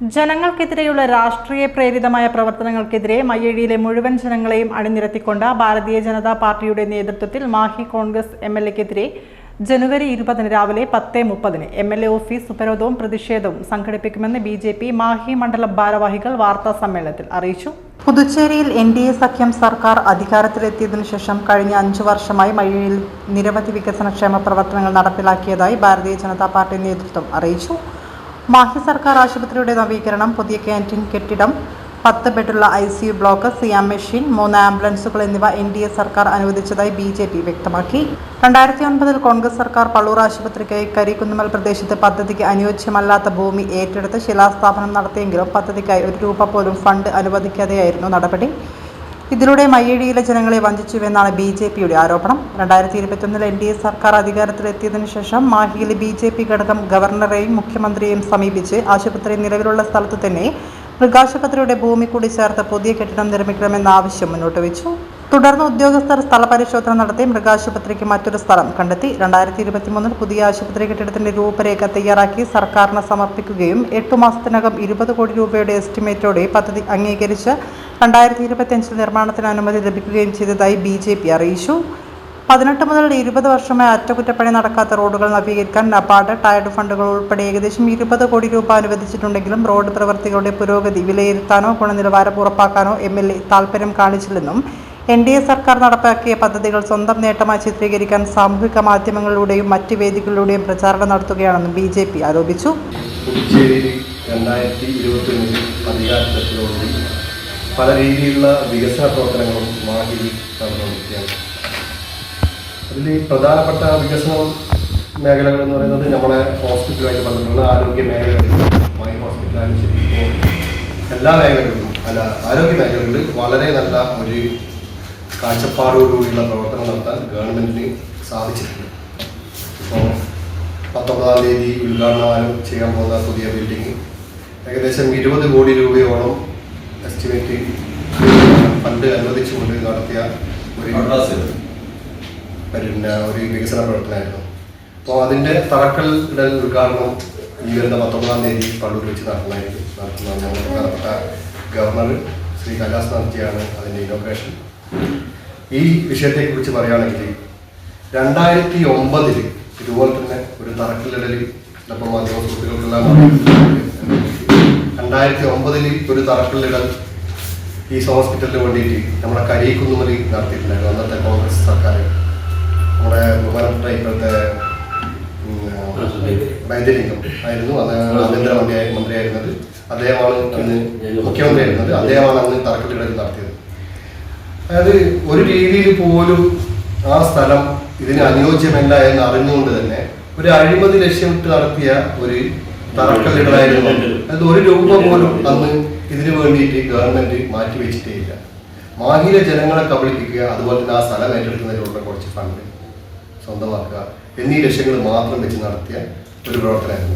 ജനങ്ങൾക്കെതിരെയുള്ള രാഷ്ട്രീയ പ്രേരിതമായ പ്രവർത്തനങ്ങൾക്കെതിരെ മയ്യഴിയിലെ മുഴുവൻ ജനങ്ങളെയും അണിനിരത്തിക്കൊണ്ട് ഭാരതീയ ജനതാ പാർട്ടിയുടെ നേതൃത്വത്തിൽ മാഹി കോൺഗ്രസ് എം എൽ എക്കെതിരെ ജനുവരി ഇരുപതിന് രാവിലെ പത്ത് മുപ്പതിന് എം എൽ എ ഓഫീസ് ഉപരോധവും പ്രതിഷേധവും സംഘടിപ്പിക്കുമെന്ന് ബി ജെ പി മാഹി മണ്ഡല ഭാരവാഹികൾ വാർത്താ സമ്മേളനത്തിൽ അറിയിച്ചു. പുതുച്ചേരിയിൽ എൻ ഡി എ സഖ്യം സർക്കാർ അധികാരത്തിലെത്തിയതിനു ശേഷം കഴിഞ്ഞ അഞ്ചു വർഷമായി മഴയിൽ നിരവധി വികസനക്ഷേമ പ്രവർത്തനങ്ങൾ നടപ്പിലാക്കിയതായി ഭാരതീയ ജനതാ പാർട്ടി നേതൃത്വം അറിയിച്ചു. മാഹി സർക്കാർ ആശുപത്രിയുടെ നവീകരണം പുതിയ ക്യാന്റീൻ കെട്ടിടം പത്ത് ബെഡുള്ള ഐ സി യു ബ്ലോക്ക് സിയാം മെഷീൻ മൂന്ന് ആംബുലൻസുകൾ എന്നിവ എൻ ഡി എ സർക്കാർ അനുവദിച്ചതായി ബി ജെ പി വ്യക്തമാക്കി. രണ്ടായിരത്തി ഒൻപതിൽ കോൺഗ്രസ് സർക്കാർ പള്ളൂർ ആശുപത്രിക്കായി കരിക്കുന്നുമൽ പ്രദേശത്ത് പദ്ധതിക്ക് അനുയോജ്യമല്ലാത്ത ഭൂമി ഏറ്റെടുത്ത് ശിലാസ്ഥാപനം നടത്തിയെങ്കിലും പദ്ധതിക്കായി ഒരു രൂപ പോലും ഫണ്ട് അനുവദിക്കാതെയായിരുന്നു നടപടി. ഇതിലൂടെ മയ്യഴിയിലെ ജനങ്ങളെ വഞ്ചിച്ചുവെന്നാണ് ബി ജെ പിയുടെ ആരോപണം. രണ്ടായിരത്തി ഇരുപത്തൊന്നിൽ എൻ ഡി എ സർക്കാർ അധികാരത്തിലെത്തിയതിനു ശേഷം മാഹിയിലെ ബി ജെ പി ഘടകം ഗവർണറെയും മുഖ്യമന്ത്രിയെയും സമീപിച്ച് ആശുപത്രി നിലവിലുള്ള സ്ഥലത്ത് തന്നെ മൃഗാശുപത്രിയുടെ ഭൂമി കൂടി ചേർത്ത് പുതിയ കെട്ടിടം നിർമ്മിക്കണമെന്ന ആവശ്യം മുന്നോട്ട് വെച്ചു. തുടർന്ന് ഉദ്യോഗസ്ഥർ സ്ഥലപരിശോധന നടത്തി മൃഗാശുപത്രിക്ക് മറ്റൊരു സ്ഥലം കണ്ടെത്തി. രണ്ടായിരത്തി ഇരുപത്തിമൂന്നിൽ പുതിയ ആശുപത്രി കെട്ടിടത്തിന്റെ രൂപരേഖ തയ്യാറാക്കി സർക്കാരിന് സമർപ്പിക്കുകയും എട്ടു മാസത്തിനകം ഇരുപത് കോടി രൂപയുടെ എസ്റ്റിമേറ്റോടെ പദ്ധതി അംഗീകരിച്ച് രണ്ടായിരത്തി ഇരുപത്തിയഞ്ചിൽ നിർമ്മാണത്തിന് അനുമതി ലഭിക്കുകയും ചെയ്തതായി ബി ജെ പി അറിയിച്ചു. പതിനെട്ട് മുതൽ ഇരുപത് വർഷമായി അറ്റകുറ്റപ്പണി നടക്കാത്ത റോഡുകൾ നവീകരിക്കാൻ നബാർഡ് ടയർഡ് ഫണ്ടുകൾ ഉൾപ്പെടെ ഏകദേശം ഇരുപത് കോടി രൂപ അനുവദിച്ചിട്ടുണ്ടെങ്കിലും റോഡ് പ്രവൃത്തികളുടെ പുരോഗതി വിലയിരുത്താനോ ഗുണനിലവാരം ഉറപ്പാക്കാനോ എം എൽ എ താൽപ്പര്യം കാണിച്ചില്ലെന്നും എൻ ഡി എ സർക്കാർ നടപ്പാക്കിയ പദ്ധതികൾ സ്വന്തം നേട്ടമായി ചിത്രീകരിക്കാൻ സാമൂഹിക മാധ്യമങ്ങളിലൂടെയും മറ്റ് വേദികളിലൂടെയും പ്രചാരണം നടത്തുകയാണെന്നും ബി ജെ പി ആരോപിച്ചു. പല രീതിയിലുള്ള വികസന പ്രവർത്തനങ്ങളും മാഹിയിൽ നടന്നുകൊണ്ടിരിക്കുകയാണ് അതിൽ പ്രധാനപ്പെട്ട വികസന മേഖലകൾ എന്ന് പറയുന്നത് നമ്മുടെ ഹോസ്പിറ്റലുമായിട്ട് ബന്ധപ്പെട്ട ആരോഗ്യ മേഖലകളിൽ മൈ ഹോസ്പിറ്റലായാലും ശരി എല്ലാ മേഖലകളിലും അല്ല ആരോഗ്യ മേഖലകളിൽ വളരെ നല്ല ഒരു കാഴ്ചപ്പാടോടുകൂടിയുള്ള പ്രവർത്തനം നടത്താൻ ഗവൺമെന്റിന് സാധിച്ചിട്ടുണ്ട്. ഇപ്പോൾ പത്തൊമ്പതാം തീയതി ഉദ്ഘാടനം ചെയ്യാൻ പോകുന്ന പുതിയ ബിൽഡിംഗ് ഏകദേശം ഇരുപത് കോടി രൂപയോളം എസ്റ്റിമേറ്റ് ഫണ്ട് അനുവദിച്ചുകൊണ്ട് നടത്തിയ ഒരു പിന്നെ ഒരു വികസന പ്രവർത്തനമായിരുന്നു. അപ്പോൾ അതിന്റെ ഇടൽ ഉദ്ഘാടനം ഈ വരുന്ന പത്തൊമ്പതാം തീയതി പള്ളൂർ വെച്ച് നടത്തുന്നതായിരിക്കും. നടത്തുന്ന ഞങ്ങളുടെ പ്രധാനപ്പെട്ട ഗവർണർ ശ്രീ കൈലാസ് നടത്തിയാണ് അതിന്റെ ഇനോഗ്രേഷൻ ഈ വിഷയത്തെക്കുറിച്ച് പറയുകയാണെങ്കിൽ രണ്ടായിരത്തി ഒമ്പതിൽ ഇതുപോലെ തന്നെ ഒരു തറക്കല്ലിടൽ ചിലപ്പോൾ മാധ്യമ സുഹൃത്തുക്കൾക്കെല്ലാം. രണ്ടായിരത്തി ഒമ്പതിൽ ഒരു തറക്കല്ലിടൽ ഈ ഹോസ്പിറ്റലിന് വേണ്ടിയിട്ട് നമ്മുടെ കരീക്കുന്നുമലി നടത്തിയിട്ടുണ്ടായിരുന്നു അന്നത്തെ കോൺഗ്രസ് സർക്കാർ നമ്മുടെ ബഹുമാനപ്പെട്ട ഇപ്പോഴത്തെ വൈദ്യലിംഗം. ആയിരുന്നു. അന്ന് ആഭ്യന്തര മന്ത്രി മന്ത്രിയായിരുന്നത്. അദ്ദേഹമാണ് അന്ന് മുഖ്യമന്ത്രി ആയിരുന്നത് അദ്ദേഹമാണ് അന്ന് തറക്കല്ലിടൽ നടത്തിയത്. അതായത് ഒരു രീതിയിൽ പോലും ആ സ്ഥലം ഇതിന് അനുയോജ്യമല്ല എന്ന് അറിഞ്ഞുകൊണ്ട് തന്നെ ഒരു അഴിമതി ലക്ഷ്യമിട്ട് നടത്തിയ ഒരു തറക്കല്ലിടലായിരുന്നു അത് ഒരു രൂപ പോലും അന്ന് ഇതിനു വേണ്ടിയിട്ട് ഗവൺമെന്റ് മാറ്റിവെച്ചിട്ടേ ഇല്ല മാഹിയിലെ ജനങ്ങളെ കബളിപ്പിക്കുക അതുപോലെ തന്നെ ആ സ്ഥലം ഏറ്റെടുക്കുന്നതിനുള്ള കുറച്ച് ഫണ്ട് സ്വന്തമാക്കുക എന്നീ ലക്ഷ്യങ്ങൾ മാത്രം വെച്ച് നടത്തിയ ഒരു പ്രവർത്തനമായിരുന്നു.